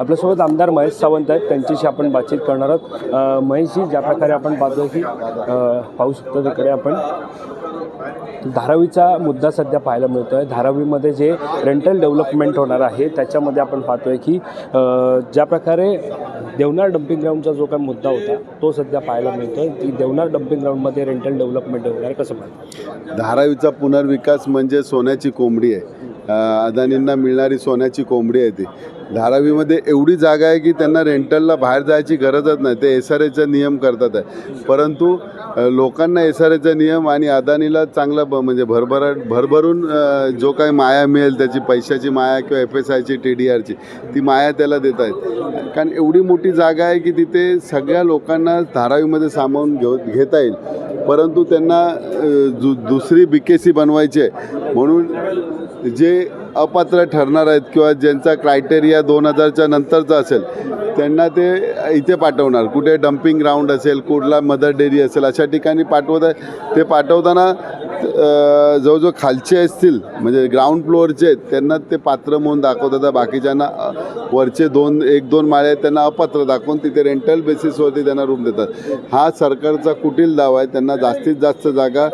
आपल्यासोबत आमदार महेश सावंत आहेत. त्यांच्याशी आपण बातचीत करणार आहोत. महेशजी ज्या प्रकारे आपण पाहतो की पाहू शकतो तिकडे आपण. धारावीचा मुद्दा सध्या पाहायला मिळतो आहे धारावीमध्ये जे रेंटल डेव्हलपमेंट होणार आहे त्याच्यामध्ये आपण पाहतोय की ज्या प्रकारे देवनार डम्पिंग ग्राउंडचा जो काही मुद्दा होता तो सध्या पाहायला मिळतो आहे की देवनार डम्पिंग ग्राउंडमध्ये रेंटल डेव्हलपमेंट होणार कसं पाहिजे धारावीचा पुनर्विकास म्हणजे सोन्याची कोंबडी आहे. अदानींना मिळणारी सोन्याची कोंबडी आहे ती. धारावीमध्ये एवढी जागा आहे की त्यांना रेंटलला बाहेर जायची गरजच नाही. ते एस आर एचा नियम करतात. आहे परंतु लोकांना एस आर एचा नियम आणि अदानीला चांगला ब म्हणजे भरभराट भरभरून जो काही माया मिळेल त्याची पैशाची माया किंवा एफ एस आयची टी डी आरची ती माया त्याला देत आहेत. कारण एवढी मोठी जागा आहे की तिथे सगळ्या लोकांना धारावीमध्ये सामावून घेऊ घेता येईल. परंतु त्यांना जु दु दुसरी बी के सी बनवायची आहे म्हणून जे अपात्र ठरणार आहेत किंवा ज्यांचा क्रायटेरिया दोन हजारच्या नंतरचा असेल त्यांना ते इथे पाठवणार. कुठे डम्पिंग ग्राउंड असेल कुठला मदर डेअरी असेल अशा ठिकाणी पाठवत आहे. ते पाठवताना जवळजवळ खालचे असतील म्हणजे ग्राउंड फ्लोअरचे आहेत त्यांना ते पात्र म्हणून दाखवतात. बाकीच्यांना वरचे दोन एक दोन माळे आहेत त्यांना अपात्र दाखवून तिथे रेंटल बेसिसवरती त्यांना रूम देतात. हा सरकारचा कुटील दावा आहे. त्यांना जास्तीत जास्त जागा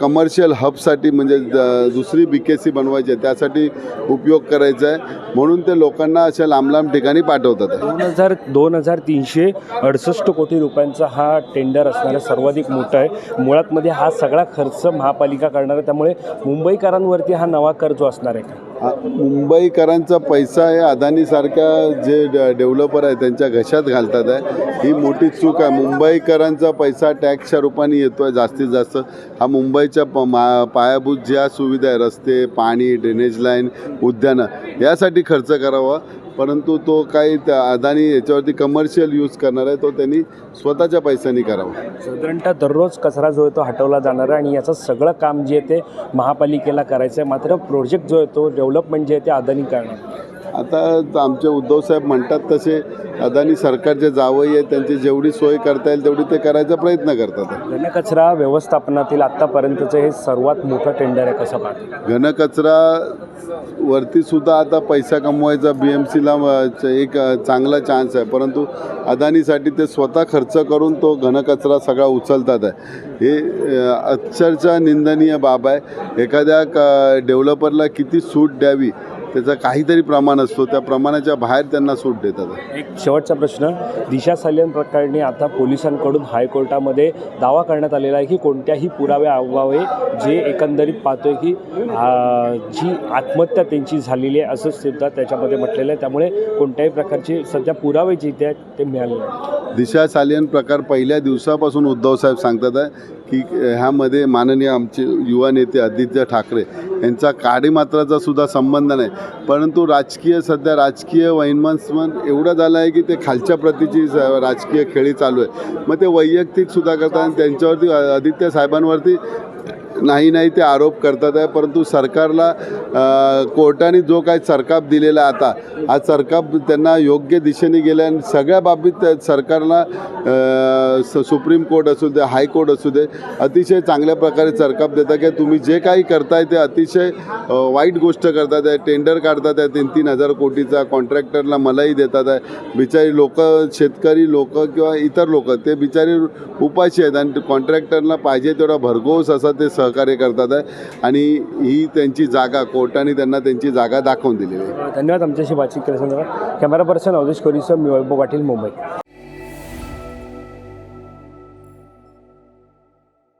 कमर्शियल हबसाठी म्हणजे दुसरी बी के सी बनवायची आहे. त्यासाठी उपयोग करायचा आहे. म्हणून ते लोकांना अशा लांब लांब ठिकाणी पाठवतात. हजार दोन हजार तीनशे अडसष्ट कोटी रुपयांचा हा टेंडर असणारा सर्वाधिक मोठा आहे. मुळातमध्ये हा सगळा खर्च महापालिका करणार आहे. त्यामुळे मुंबईकरांवरती हा नवा कर जो असणार आहे का? मुंबईकरांचा पैसा हे अदानीसारख्या जे ड डेव्हलपर आहे त्यांच्या घशात घालतात आहे. ही मोठी चूक आहे. मुंबईकरांचा पैसा टॅक्सच्या रूपाने येतो आहे जास्तीत जास्त. हा मुंबईच्या प मा पायाभूत ज्या सुविधा आहे रस्ते पाणी ड्रेनेज लाईन उद्यानं यासाठी खर्च करावा. परंतु तो काही त्या अदानी याच्यावरती कमर्शियल यूज करणार आहे तो त्यांनी स्वतःच्या पैशांनी करावा. साधारणतः दररोज कचरा जो आहे तो हटवला जाणार आहे आणि याचं सगळं काम जे आहे ते महापालिकेला करायचं आहे. मात्र प्रोजेक्ट जो आहे तो डेव्हलपमेंट जे आहे ते अदानी करणार. आता आमचे उद्धवसाहेब म्हणतात तसे अदानी सरकारचे जावई आहेत त्यांची जेवढी सोय करता येईल तेवढी ते करायचा प्रयत्न करतात. घनकचरा व्यवस्थापनातील आत्तापर्यंतचं हे सर्वात मोठं टेंडर आहे कसं पाहतो? घनकचरा वरती सुद्धा आता पैसा कमवायचा बी एम सीला एक चांगला चान्स आहे. परंतु अदानीसाठी ते स्वतः खर्च करून तो घनकचरा सगळा उचलतात. आहे हे अक्षरशः निंदनीय बाब आहे. एखाद्या क डेव्हलपरला किती सूट द्यावी त्याचा काहीतरी प्रमाण असतो त्या प्रमाणाच्या बाहेर त्यांना सूट देतात. एक शेवटचा प्रश्न दिशा सालियन प्रकरणी आता पोलिसांकडून हायकोर्टामध्ये दावा करण्यात आलेला आहे की कोणत्याही पुरावे अभावे जे एकंदरीत पाहतोय की जी आत्महत्या त्यांची झालेली आहे असं सुद्धा त्याच्यामध्ये म्हटलेलं आहे. त्यामुळे कोणत्याही प्रकारचे सध्या पुरावे जे आहेत ते मिळाले आहेत दिशा सालियन प्रकार पहिल्या दिवसापासून उद्धवसाहेब सांगतात आहे की ह्यामध्ये माननीय आमचे युवा नेते आदित्य ठाकरे यांचा काडीमात्राचा सुद्धा संबंध नाही. परंतु राजकीय सध्या राजकीय वैमनस्मन एवढं झालं आहे की ते खालच्या प्रतीची स- राजकीय खेळी चालू आहे. मग ते वैयक्तिक सुद्धा करतात आणि त्यांच्यावरती आदित्य साहेबांवरती नाही नाही ते आरोप करतात आहे. परंतु सरकारला कोर्टाने जो काही सरकाप दिलेला आता हा सरकाप त्यांना योग्य दिशेने गेला आणि सगळ्या बाबतीत सरकारला स- सुप्रीम कोर्ट असू दे हायकोर्ट असू दे अतिशय चांगल्या प्रकारे सरकाप देतात की तुम्ही जे काही करताय ते अतिशय वाईट गोष्ट करतात आहे. टेंडर काढतात आहे तीन तीन हजार कोटीचा कॉन्ट्रॅक्टरला मलाही देतात आहे. बिचारी लोक शेतकरी लोक किंवा इतर लोक ते बिचारी उपाशी आहेत आणि कॉन्ट्रॅक्टरला पाहिजे तेवढा भरघोस असा ते सहकार्य करतात आहे. आणि ही त्यांची जागा कोर्टाने त्यांना त्यांची जागा दाखवून दिलेली आहे. धन्यवाद आमच्याशी बातचीत केल्यासंदर्भात कॅमेरा पर्सन अवधेश कोरीसह मी वैभव पाटील मुंबई.